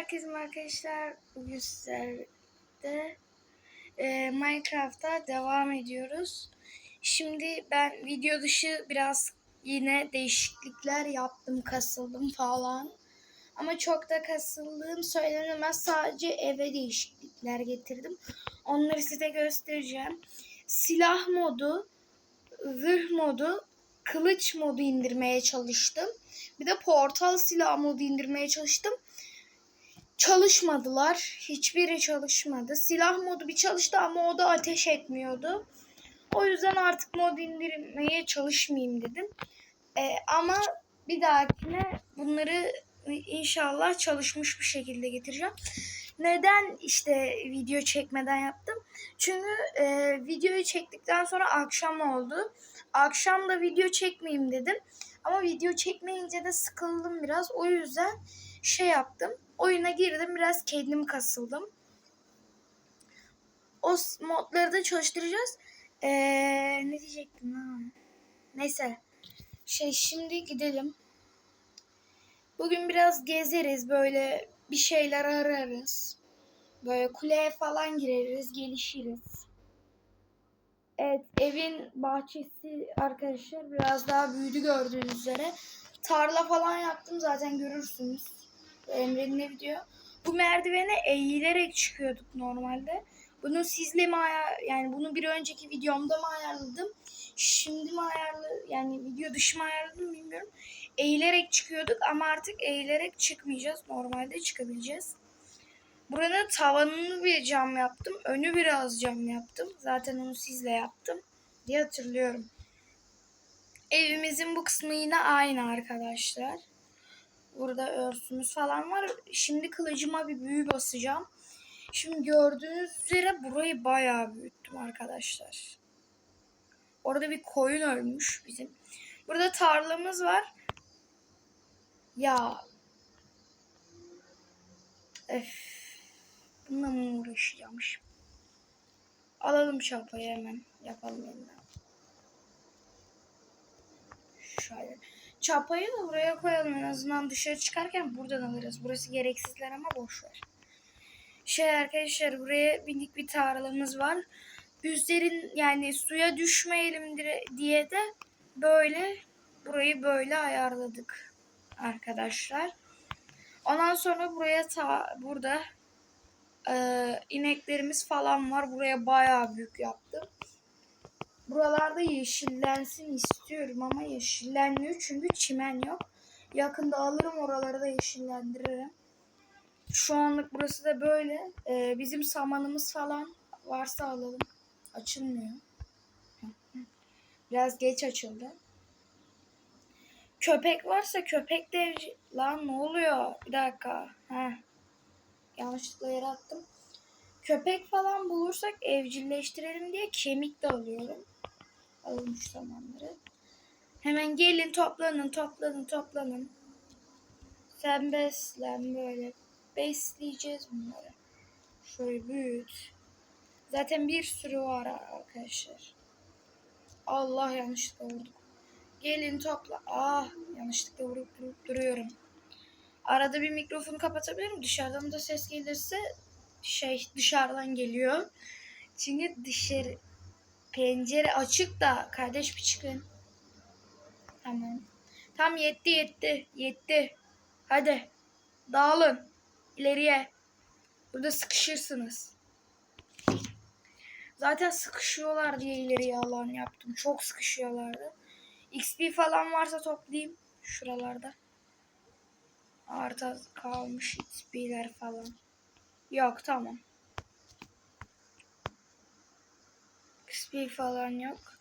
herkese arkadaşlar. Bugün sizlerle e, Minecraft'ta devam ediyoruz. Şimdi ben video dışı biraz yine değişiklikler yaptım, kasıldım falan. Ama çok da kasıldığım söylenemez. Sadece eve değişiklikler getirdim. Onları size göstereceğim. Silah modu, zırh modu, kılıç modu indirmeye çalıştım. Bir de portal silah modu indirmeye çalıştım. Çalışmadılar. Hiçbiri çalışmadı. Silah modu bir çalıştı ama o da ateş etmiyordu. O yüzden artık mod indirmeye çalışmayayım dedim. Ee, ama bir dahakine bunları inşallah çalışmış bir şekilde getireceğim. Neden işte video çekmeden yaptım? Çünkü e, videoyu çektikten sonra akşam oldu. Akşam da video çekmeyeyim dedim. Ama video çekmeyince de sıkıldım biraz. O yüzden şey yaptım. Oyuna girdim biraz kendim kasıldım. O modları da çalıştıracağız. Ee, ne diyecektim lan? Neyse. Şey şimdi gidelim. Bugün biraz gezeriz böyle bir şeyler ararız. Böyle kuleye falan gireriz, gelişiriz. Evet, evin bahçesi arkadaşlar biraz daha büyüdü gördüğünüz üzere. Tarla falan yaptım zaten görürsünüz. Emre'nin evi diyor. Bu merdivene eğilerek çıkıyorduk normalde. Bunu sizle mi ayar yani bunu bir önceki videomda mı ayarladım? Şimdi mi ayarlı yani video dışı mı ayarladım bilmiyorum. Eğilerek çıkıyorduk ama artık eğilerek çıkmayacağız. Normalde çıkabileceğiz. Buranın tavanını bir cam yaptım. Önü biraz cam yaptım. Zaten onu sizle yaptım diye hatırlıyorum. Evimizin bu kısmı yine aynı arkadaşlar. Burada örsümüz falan var. Şimdi kılıcıma bir büyü basacağım. Şimdi gördüğünüz üzere burayı bayağı büyüttüm arkadaşlar. Orada bir koyun ölmüş bizim. Burada tarlamız var. Ya. Öf. Bununla mı uğraşacağım? Alalım çapayı hemen. Yapalım elinden. Şöyle. Çapayı da buraya koyalım en azından dışarı çıkarken buradan alırız. Burası gereksizler ama boş ver. Şey arkadaşlar buraya bindik bir tarlamız var. Üzerin yani suya düşmeyelim diye de böyle burayı böyle ayarladık arkadaşlar. Ondan sonra buraya ta burada e, ineklerimiz falan var. Buraya bayağı büyük yaptım. Buralarda yeşillensin istiyorum ama yeşillenmiyor çünkü çimen yok. Yakında alırım oraları da yeşillendiririm. Şu anlık burası da böyle. Ee, bizim samanımız falan varsa alalım. Açılmıyor. Biraz geç açıldı. Köpek varsa köpek de. Lan ne oluyor? Bir dakika. Heh. Yanlışlıkla yere attım. Köpek falan bulursak evcilleştirelim diye kemik de alıyorum. Alalım şu samanları. Hemen gelin toplanın toplanın toplanın. Sen beslen böyle. Besleyeceğiz bunları. Şöyle büyüt. Zaten bir sürü var arkadaşlar. Allah yanlışlıkla vurduk. Gelin topla. Ah yanlışlıkla vurup vurup duruyorum. Arada bir mikrofonu kapatabilirim. Dışarıdan da ses gelirse şey dışarıdan geliyor. Çünkü dışarı pencere açık da kardeş bir çıkın. Tamam. Tam yetti yetti yetti. Hadi dağılın ileriye. Burada sıkışırsınız. Zaten sıkışıyorlar diye ileriye alan yaptım. Çok sıkışıyorlardı. XP falan varsa toplayayım şuralarda. Arta kalmış XP'ler falan. Yok tamam. XP falan yok.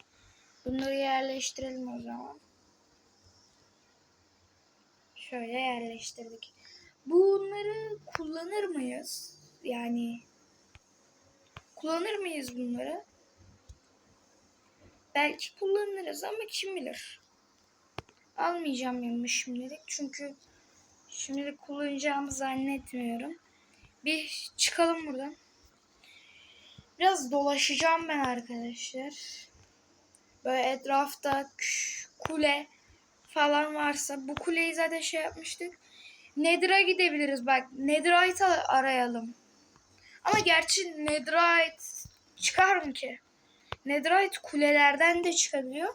Bunları yerleştirelim o zaman. Şöyle yerleştirdik. Bunları kullanır mıyız? Yani kullanır mıyız bunları? Belki kullanırız ama kim bilir. Almayacağım yanıma şimdilik çünkü şimdilik kullanacağımı zannetmiyorum. Bir çıkalım buradan. Biraz dolaşacağım ben arkadaşlar. Böyle etrafta kule falan varsa bu kuleyi zaten şey yapmıştık. Nether'a gidebiliriz bak. Netherite arayalım. Ama gerçi Netherite çıkar mı ki? Netherite kulelerden de çıkabiliyor.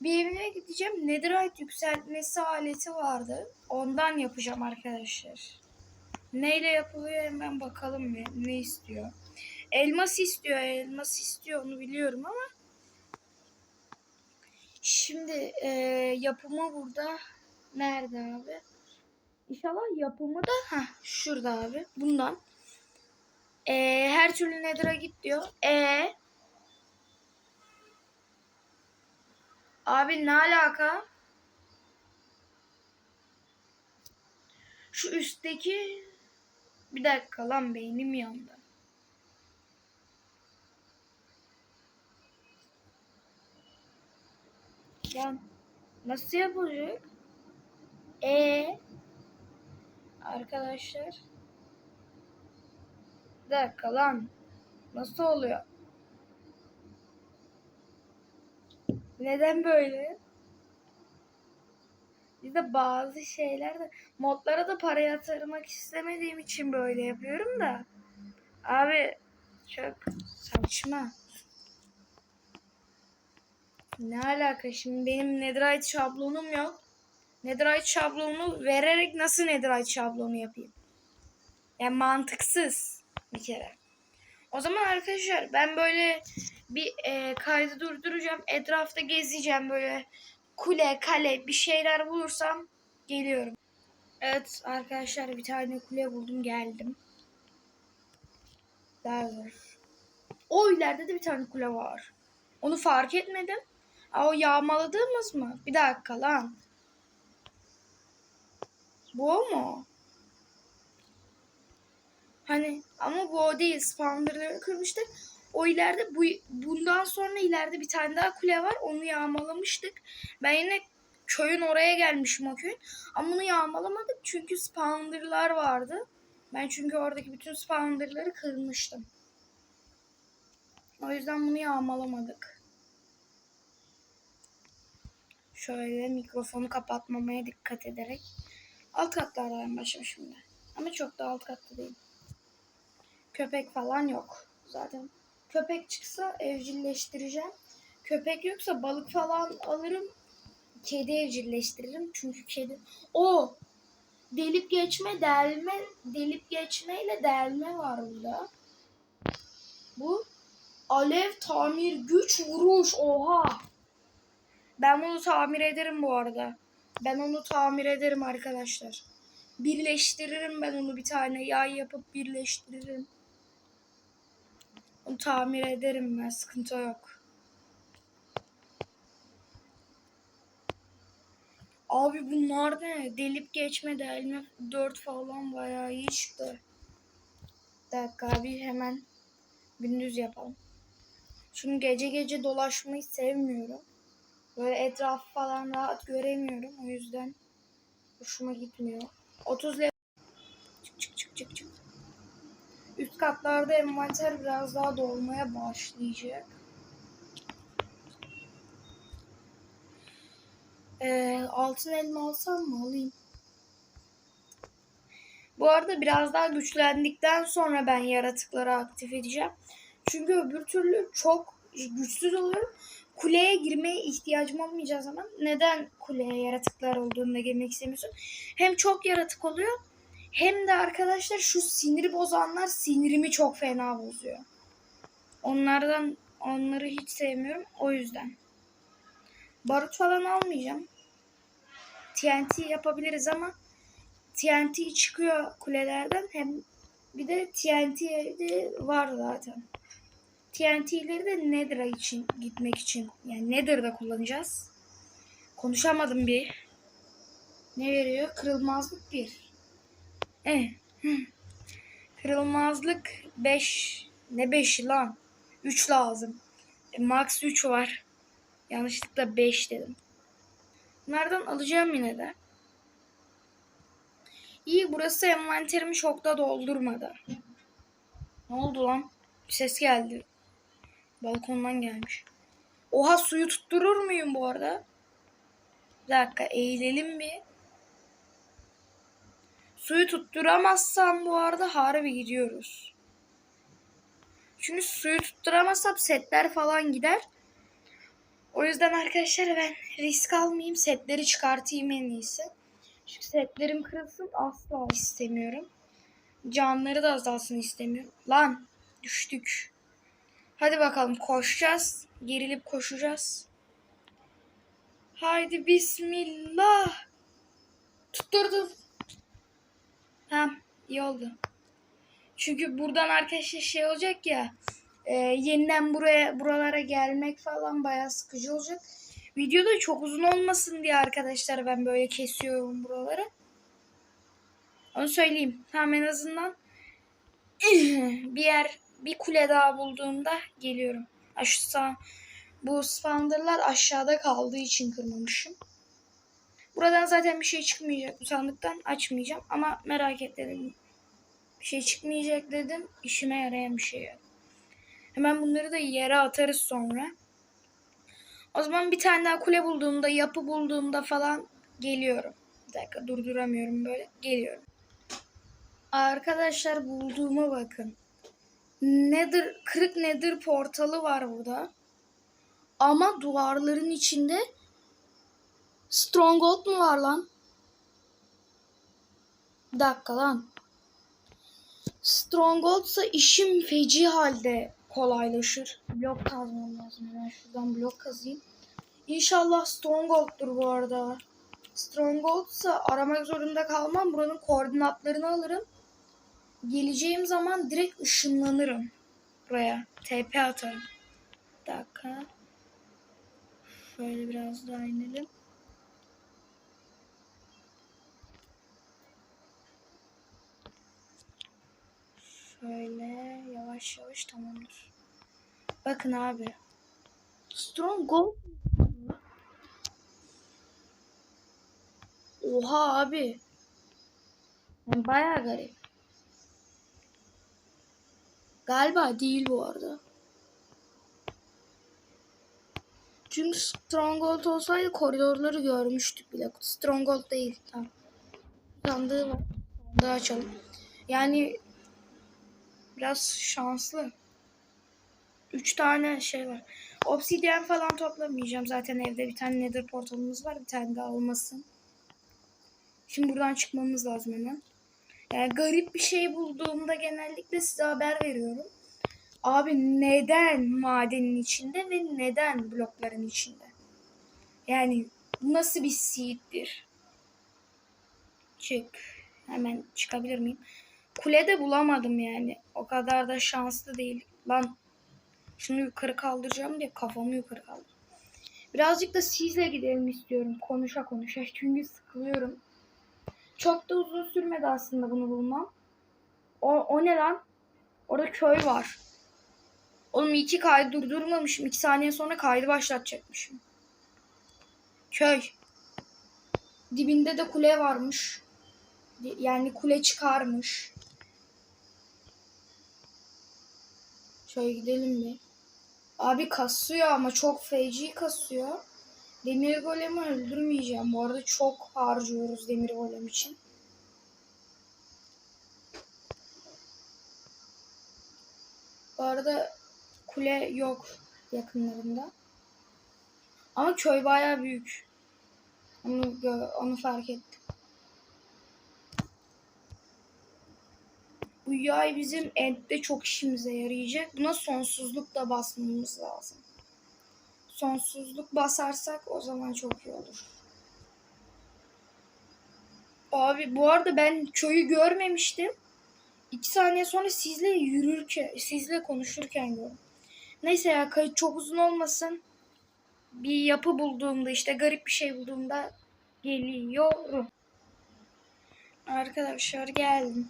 Bir evine gideceğim. Netherite yükseltmesi aleti vardı. Ondan yapacağım arkadaşlar. Neyle yapılıyor hemen bakalım bir. Ne istiyor? Elmas istiyor. Elmas istiyor onu biliyorum ama. Şimdi e, yapımı burada. Nerede abi? İnşallah yapımı da ha şurada abi. Bundan. E, her türlü Nether'a git diyor. E Abi ne alaka? Şu üstteki bir dakika lan beynim yandı. Lan nasıl yapılacak? E arkadaşlar bir dakika lan nasıl oluyor? Neden böyle? Bir de bazı şeyler de modlara da para yatırmak istemediğim için böyle yapıyorum da. Abi çok saçma. Ne alaka şimdi benim Netherite şablonum yok. Netherite şablonu vererek nasıl Netherite şablonu yapayım? Yani mantıksız bir kere. O zaman arkadaşlar ben böyle bir e, kaydı durduracağım. Etrafta gezeceğim böyle kule, kale bir şeyler bulursam geliyorum. Evet arkadaşlar bir tane kule buldum geldim. Nerede? O ileride de bir tane kule var. Onu fark etmedim. Aa, o yağmaladığımız mı? Bir dakika lan. Bu o mu? Hani ama bu o değil. Spawnerları kırmıştık. O ileride bu bundan sonra ileride bir tane daha kule var. Onu yağmalamıştık. Ben yine köyün oraya gelmişim o köyün. Ama bunu yağmalamadık çünkü spawnerlar vardı. Ben çünkü oradaki bütün spawnerları kırmıştım. O yüzden bunu yağmalamadık. Şöyle mikrofonu kapatmamaya dikkat ederek. Alt katlardan başım şimdi. Ama çok da alt katta değil. Köpek falan yok. Zaten köpek çıksa evcilleştireceğim. Köpek yoksa balık falan alırım. Kedi evcilleştiririm. Çünkü kedi... O delip geçme, delme, delip geçmeyle delme var burada. Bu alev, tamir, güç, vuruş. Oha. Ben bunu tamir ederim bu arada. Ben onu tamir ederim arkadaşlar. Birleştiririm ben onu bir tane yay yapıp birleştiririm. Onu tamir ederim ben. Sıkıntı yok. Abi bunlar ne? Delip geçme delme 4 falan bayağı iyi çıktı. Bir dakika abi hemen gündüz yapalım. Çünkü gece gece dolaşmayı sevmiyorum. Böyle etraf falan rahat göremiyorum. O yüzden hoşuma gitmiyor. 30 level çık çık çık çık çık. Üst katlarda envanter biraz daha dolmaya başlayacak. Ee, altın elma alsam mı alayım? Bu arada biraz daha güçlendikten sonra ben yaratıkları aktif edeceğim. Çünkü öbür türlü çok güçsüz oluyorum. Kuleye girmeye ihtiyacım olmayacağı zaman neden kuleye yaratıklar olduğunda girmek istemiyorsun? Hem çok yaratık oluyor hem de arkadaşlar şu siniri bozanlar sinirimi çok fena bozuyor. Onlardan onları hiç sevmiyorum o yüzden. Barut falan almayacağım. TNT yapabiliriz ama TNT çıkıyor kulelerden hem bir de TNT var zaten. TNT'leri de Nether'a için gitmek için yani Nether'da kullanacağız. Konuşamadım bir. Ne veriyor? Kırılmazlık bir. Eh. Kırılmazlık 5. Ne 5 lan? 3 lazım. E, max 3 var. Yanlışlıkla 5 dedim. Bunlardan alacağım yine de. İyi burası envanterimi şokta doldurmadı. Ne oldu lan? Ses geldi. Balkondan gelmiş. Oha suyu tutturur muyum bu arada? Bir dakika eğilelim bir. Suyu tutturamazsam bu arada harbi gidiyoruz. Çünkü suyu tutturamazsam setler falan gider. O yüzden arkadaşlar ben risk almayayım. Setleri çıkartayım en iyisi. Çünkü setlerim kırılsın asla istemiyorum. Canları da azalsın istemiyorum. Lan düştük. Hadi bakalım koşacağız. Gerilip koşacağız. Haydi bismillah. Tutturdum. Tamam iyi oldu. Çünkü buradan arkadaşlar şey olacak ya. E, yeniden buraya buralara gelmek falan bayağı sıkıcı olacak. Video da çok uzun olmasın diye arkadaşlar ben böyle kesiyorum buraları. Onu söyleyeyim. Tamam en azından bir yer bir kule daha bulduğumda geliyorum. Sağ, bu spanderlar aşağıda kaldığı için kırmamışım. Buradan zaten bir şey çıkmayacak bu sandıktan açmayacağım ama merak etmedim. Bir şey çıkmayacak dedim. İşime yarayan bir şey. Hemen bunları da yere atarız sonra. O zaman bir tane daha kule bulduğumda, yapı bulduğumda falan geliyorum. Bir dakika durduramıyorum böyle. Geliyorum. Arkadaşlar bulduğuma bakın. Nether, kırık Nether portalı var burada. Ama duvarların içinde Stronghold mu var lan? Bir dakika lan. Stronghold'sa işim feci halde kolaylaşır. Blok kazmam lazım. Ben şuradan blok kazayım. İnşallah Stronghold'dur bu arada. Stronghold'sa aramak zorunda kalmam. Buranın koordinatlarını alırım. Geleceğim zaman direkt ışınlanırım. Buraya. TP atarım. Bir dakika. Şöyle biraz daha inelim. Şöyle yavaş yavaş tamamdır. Bakın abi. Strong Gold. Oha abi. Yani bayağı garip. Galiba değil bu arada. Çünkü Stronghold olsaydı koridorları görmüştük bile. Stronghold değil. Tamam. Sandığı var. Sandığı açalım. Yani biraz şanslı. Üç tane şey var. Obsidian falan toplamayacağım. Zaten evde bir tane nether portalımız var. Bir tane daha olmasın. Şimdi buradan çıkmamız lazım hemen. Yani garip bir şey bulduğumda genellikle size haber veriyorum. Abi neden madenin içinde ve neden blokların içinde? Yani nasıl bir seed'dir? Çık. Hemen çıkabilir miyim? Kule de bulamadım yani. O kadar da şanslı değil. Lan şunu yukarı kaldıracağım diye kafamı yukarı kaldır. Birazcık da sizle gidelim istiyorum. Konuşa konuşa. Çünkü sıkılıyorum. Çok da uzun sürmedi aslında bunu bulmam. O, o ne lan? Orada köy var. Oğlum iki kaydı durdurmamışım. iki saniye sonra kaydı başlatacakmışım. Köy. Dibinde de kule varmış. Yani kule çıkarmış. Şöyle gidelim bir. Abi kasıyor ama çok feci kasıyor. Demir golemi öldürmeyeceğim. Bu arada çok harcıyoruz demir golem için. Bu arada kule yok yakınlarında. Ama köy baya büyük. Onu, onu fark ettim. Bu yay bizim endde çok işimize yarayacak. Buna sonsuzluk da basmamız lazım. Sonsuzluk basarsak o zaman çok iyi olur. Abi bu arada ben köyü görmemiştim. İki saniye sonra sizle yürürken, sizle konuşurken gördüm. Neyse ya kayıt çok uzun olmasın. Bir yapı bulduğumda işte garip bir şey bulduğumda geliyorum. Arkadaşlar geldim.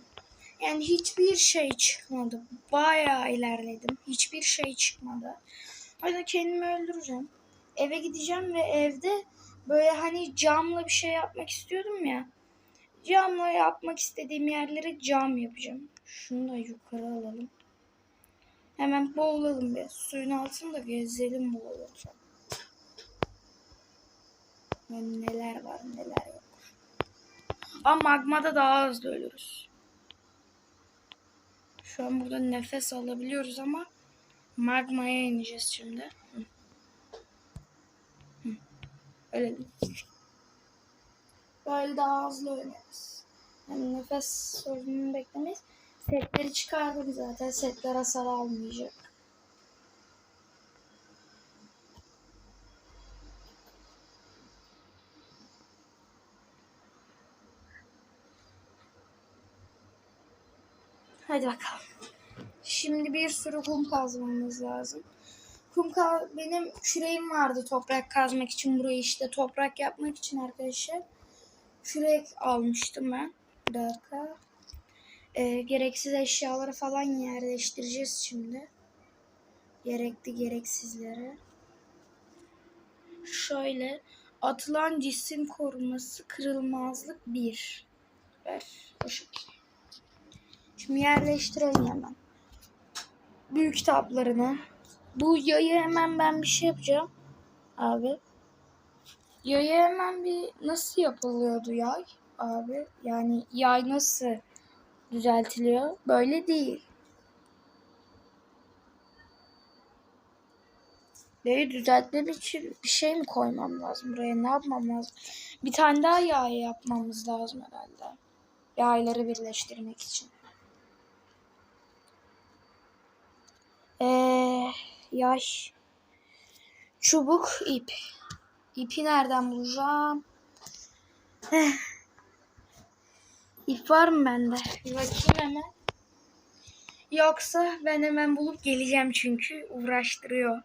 Yani hiçbir şey çıkmadı. Bayağı ilerledim. Hiçbir şey çıkmadı. Yüzden kendimi öldüreceğim. Eve gideceğim ve evde böyle hani camla bir şey yapmak istiyordum ya. Camla yapmak istediğim yerlere cam yapacağım. Şunu da yukarı alalım. Hemen boğulalım bir. Suyun altında gezelim boğulacağım. Yani neler var neler yok. Ama magmada daha hızlı ölürüz. Şu an burada nefes alabiliyoruz ama magmaya ineceğiz şimdi. Hı. Ölelim. Böyle daha hızlı öleriz. Yani nefes sorununu beklemeyiz. Setleri çıkardım zaten. Setler hasar almayacak. Hadi bakalım. Şimdi bir sürü kum kazmamız lazım. Kum ka benim küreğim vardı toprak kazmak için burayı işte toprak yapmak için arkadaşlar. Kürek almıştım ben. Bir dakika. Ee, gereksiz eşyaları falan yerleştireceğiz şimdi. Gerekli gereksizleri. Şöyle atılan cisim koruması kırılmazlık 1. Ver. O. Şimdi yerleştirelim hemen. Büyük kitaplarını. Bu yayı hemen ben bir şey yapacağım. Abi. Yayı hemen bir nasıl yapılıyordu yay? Abi yani yay nasıl düzeltiliyor? Böyle değil. Yayı düzeltmem için bir şey mi koymam lazım buraya? Ne yapmam lazım? Bir tane daha yay yapmamız lazım herhalde. Yayları birleştirmek için. Ee, yaş. Çubuk, ip. İpi nereden bulacağım? Heh. İp var mı bende? Bir bakayım hemen. Yoksa ben hemen bulup geleceğim çünkü uğraştırıyor.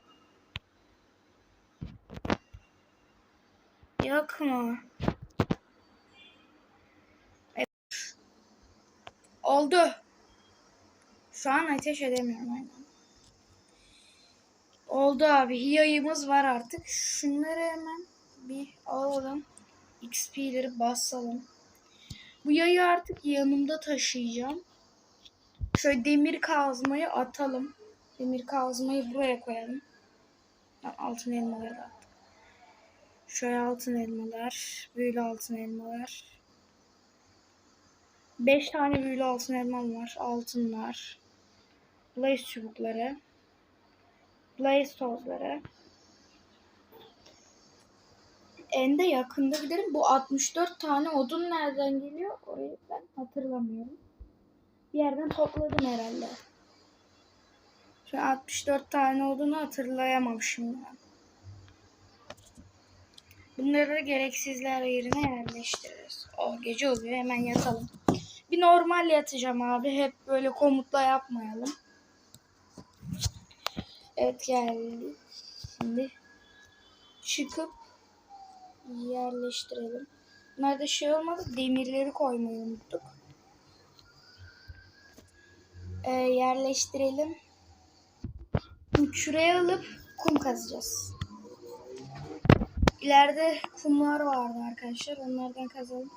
Yok mu? Evet. Oldu. Şu an ateş edemiyorum aynen. Oldu abi. Yayımız var artık. Şunları hemen bir alalım. XP'leri basalım. Bu yayı artık yanımda taşıyacağım. Şöyle demir kazmayı atalım. Demir kazmayı buraya koyalım. Altın elmaları da attım. Şöyle altın elmalar. Büyülü altın elmalar. 5 tane büyülü altın elmam var. Altınlar. Blaze çubukları. Blaze tozları. En de yakında giderim. Bu 64 tane odun nereden geliyor? Orayı ben hatırlamıyorum. Bir yerden topladım herhalde. Şu 64 tane odunu hatırlayamamışım ben. Bunları da gereksizler yerine yerleştiririz. O gece oluyor hemen yatalım. Bir normal yatacağım abi. Hep böyle komutla yapmayalım. Evet geldik. Şimdi çıkıp yerleştirelim. Nerede şey olmadı. Demirleri koymayı unuttuk. Ee, yerleştirelim. Şuraya alıp kum kazacağız. İleride kumlar vardı arkadaşlar. Onlardan kazalım.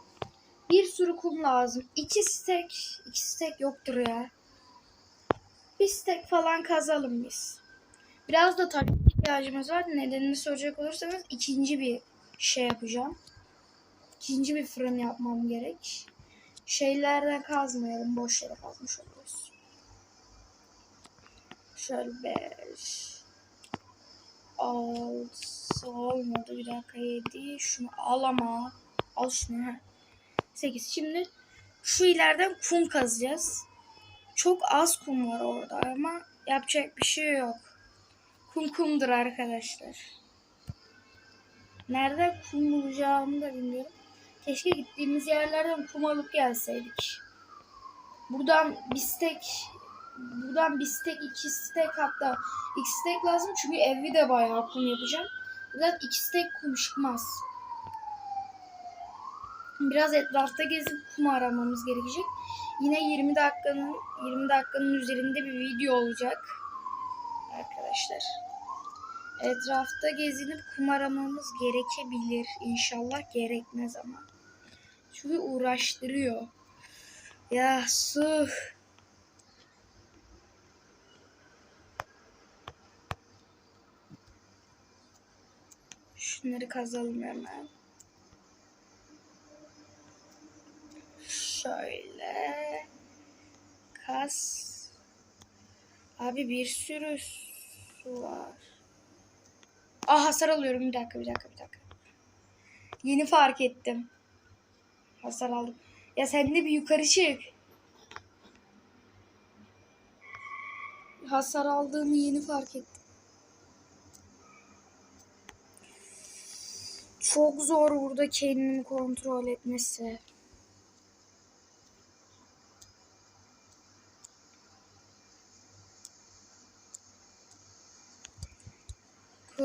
Bir sürü kum lazım. İki stek. iki stek yoktur ya. Bir stek falan kazalım biz. Biraz da tabii ihtiyacımız var. Nedenini soracak olursanız ikinci bir şey yapacağım. İkinci bir fırın yapmam gerek. Şeylerden kazmayalım. Boş yere kazmış oluruz. Şöyle beş. Altı olmadı. Bir dakika yedi. Şunu al ama. Al şunu. He. Sekiz. Şimdi şu ileriden kum kazacağız. Çok az kum var orada ama yapacak bir şey yok. Kum kumdur arkadaşlar. Nerede kum bulacağımı da bilmiyorum. Keşke gittiğimiz yerlerden kum alıp gelseydik. Buradan bir stek buradan bir stek, iki stek hatta iki stek lazım çünkü evi de bayağı kum yapacağım. Buradan iki stek kum çıkmaz. Biraz etrafta gezip kum aramamız gerekecek. Yine 20 dakikanın 20 dakikanın üzerinde bir video olacak. Arkadaşlar. Etrafta gezinip kum aramamız gerekebilir. İnşallah gerekmez ama. Çünkü uğraştırıyor. Ya su. Şunları kazalım hemen. Şöyle. Kas. Abi bir sürü su var. Ah hasar alıyorum. Bir dakika bir dakika bir dakika. Yeni fark ettim. Hasar aldım. Ya sen de bir yukarı çık. Hasar aldığımı yeni fark ettim. Çok zor burada kendini kontrol etmesi.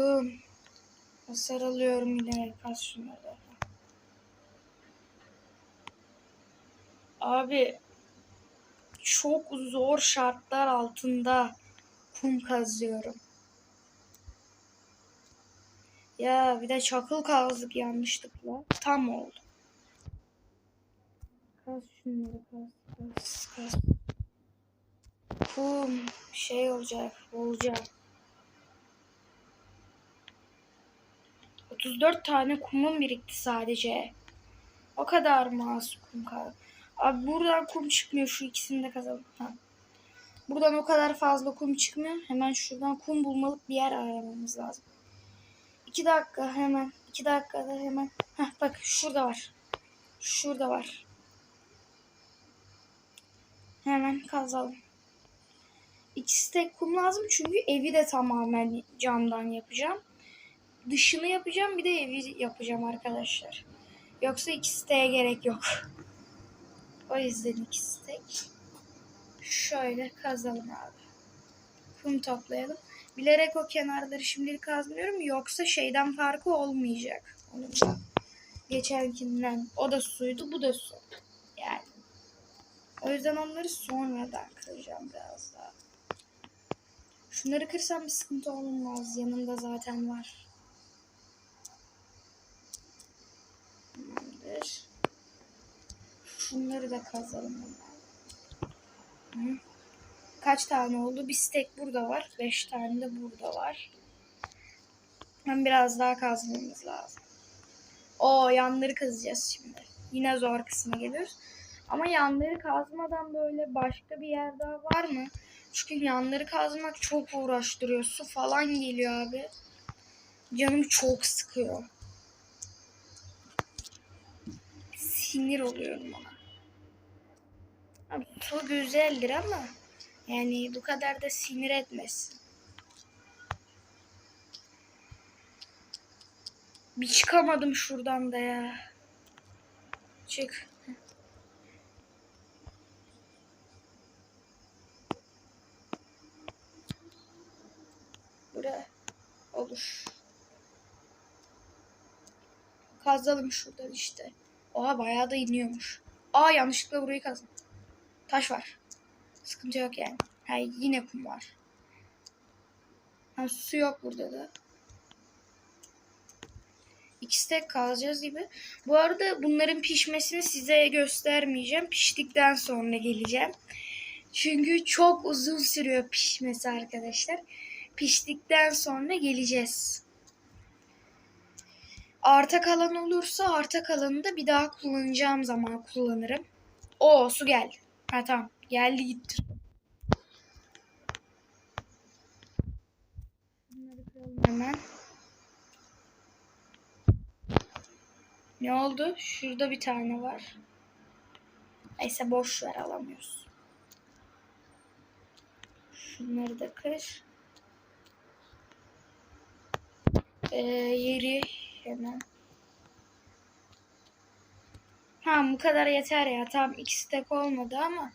Kum. Hasar alıyorum yine. Kas şunları. Abi çok zor şartlar altında kum kazıyorum. Ya bir de çakıl kazdık yanlışlıkla. Tam oldu. Kaz şunları kaz kaz kaz. Kum şey olacak olacak. 34 tane kumum birikti sadece. O kadar mı kum kaldı? Abi buradan kum çıkmıyor. Şu ikisini de kazalım. Ha. Buradan o kadar fazla kum çıkmıyor. Hemen şuradan kum bulmalık bir yer aramamız lazım. 2 dakika hemen. 2 dakikada hemen. Heh, bak şurada var. Şurada var. Hemen kazalım. İkisi tek kum lazım çünkü evi de tamamen camdan yapacağım. Dışını yapacağım bir de evi yapacağım arkadaşlar. Yoksa ikisi de gerek yok. O yüzden ikisi tek. Şöyle kazalım abi. Kum toplayalım. Bilerek o kenarları şimdilik kazmıyorum. Yoksa şeyden farkı olmayacak. Onun da geçenkinden. O da suydu bu da su. Yani. O yüzden onları sonradan kıracağım biraz daha. Şunları kırsam bir sıkıntı olmaz. Yanında zaten var. Tamamdır. Şunları da kazalım. Kaç tane oldu? Bir stek burada var. Beş tane de burada var. Ben biraz daha kazmamız lazım. O yanları kazacağız şimdi. Yine zor kısma geliyoruz. Ama yanları kazmadan böyle başka bir yer daha var mı? Çünkü yanları kazmak çok uğraştırıyor. Su falan geliyor abi. Canım çok sıkıyor. Sinir oluyorum ona. Abi, su güzeldir ama yani bu kadar da sinir etmesin. Bir çıkamadım şuradan da ya. Çık. Bura olur. Kazalım şuradan işte. Oha bayağı da iniyormuş. Aa yanlışlıkla burayı kazdım. Taş var. Sıkıntı yok yani. Ha, yine kum var. Ha, su yok burada da. İkisi de kazacağız gibi. Bu arada bunların pişmesini size göstermeyeceğim. Piştikten sonra geleceğim. Çünkü çok uzun sürüyor pişmesi arkadaşlar. Piştikten sonra geleceğiz. Arta kalan olursa arta kalanı da bir daha kullanacağım zaman kullanırım. O su geldi. Ha tamam. Geldi gitti. Hemen. Ne oldu? Şurada bir tane var. Neyse boş ver alamıyoruz. Şunları da kır. Ee, yeri hemen. Ha bu kadar yeter ya. Tam iki stack olmadı ama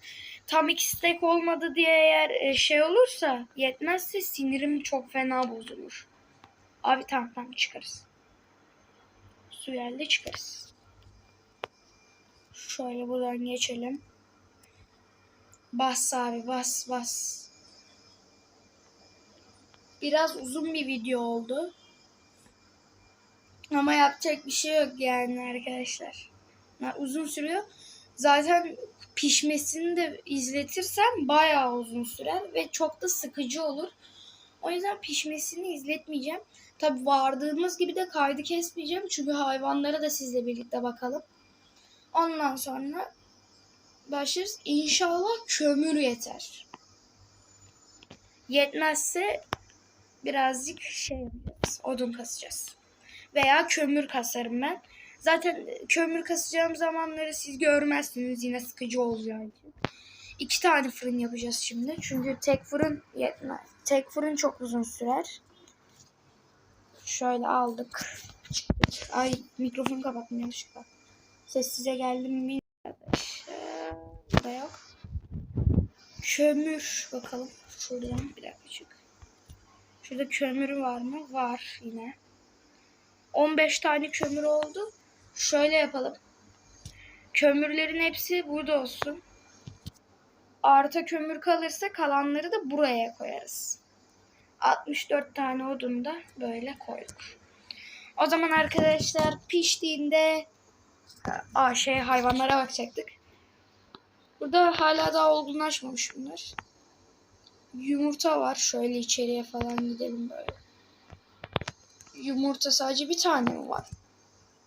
tam iki stack olmadı diye eğer e, şey olursa yetmezse sinirim çok fena bozulur. Abi tamam tamam çıkarız. Su geldi çıkarız. Şöyle buradan geçelim. Bas abi bas bas. Biraz uzun bir video oldu. Ama yapacak bir şey yok yani arkadaşlar. Yani uzun sürüyor. Zaten pişmesini de izletirsem bayağı uzun sürer ve çok da sıkıcı olur. O yüzden pişmesini izletmeyeceğim. Tabi vardığımız gibi de kaydı kesmeyeceğim. Çünkü hayvanlara da sizle birlikte bakalım. Ondan sonra başlarız. İnşallah kömür yeter. Yetmezse birazcık şey yapacağız. Odun kasacağız. Veya kömür kasarım ben. Zaten kömür kasacağım zamanları siz görmezsiniz. Yine sıkıcı olacağı için. İki tane fırın yapacağız şimdi. Çünkü tek fırın yetmez. Tek fırın çok uzun sürer. Şöyle aldık. Ay mikrofonu kapattım yanlışlıkla. Sessize geldim mi? Arkadaşlar. Burada yok. Kömür bakalım. Şuradan bir dakika çık. Şurada kömür var mı? Var yine. 15 tane kömür oldu. Şöyle yapalım. Kömürlerin hepsi burada olsun. Arta kömür kalırsa kalanları da buraya koyarız. 64 tane odun da böyle koyduk. O zaman arkadaşlar piştiğinde Aa, şey hayvanlara bakacaktık. Burada hala daha olgunlaşmamış bunlar. Yumurta var. Şöyle içeriye falan gidelim böyle. Yumurta sadece bir tane mi var?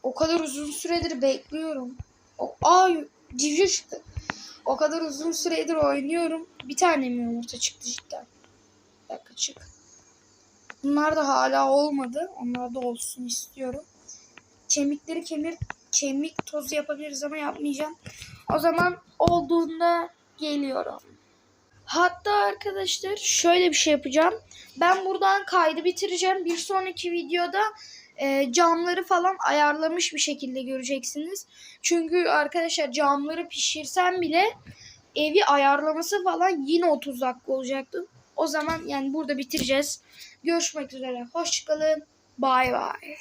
O kadar uzun süredir bekliyorum. O, aa civciv çıktı. O kadar uzun süredir oynuyorum. Bir tane mi yumurta çıktı cidden? Bir dakika çık. Bunlar da hala olmadı. Onlar da olsun istiyorum. Kemikleri kemir kemik tozu yapabiliriz ama yapmayacağım. O zaman olduğunda geliyorum. Hatta arkadaşlar şöyle bir şey yapacağım. Ben buradan kaydı bitireceğim. Bir sonraki videoda e, camları falan ayarlamış bir şekilde göreceksiniz. Çünkü arkadaşlar camları pişirsem bile evi ayarlaması falan yine 30 dakika olacaktı. O zaman yani burada bitireceğiz. Görüşmek üzere. Hoşçakalın. Bay bay.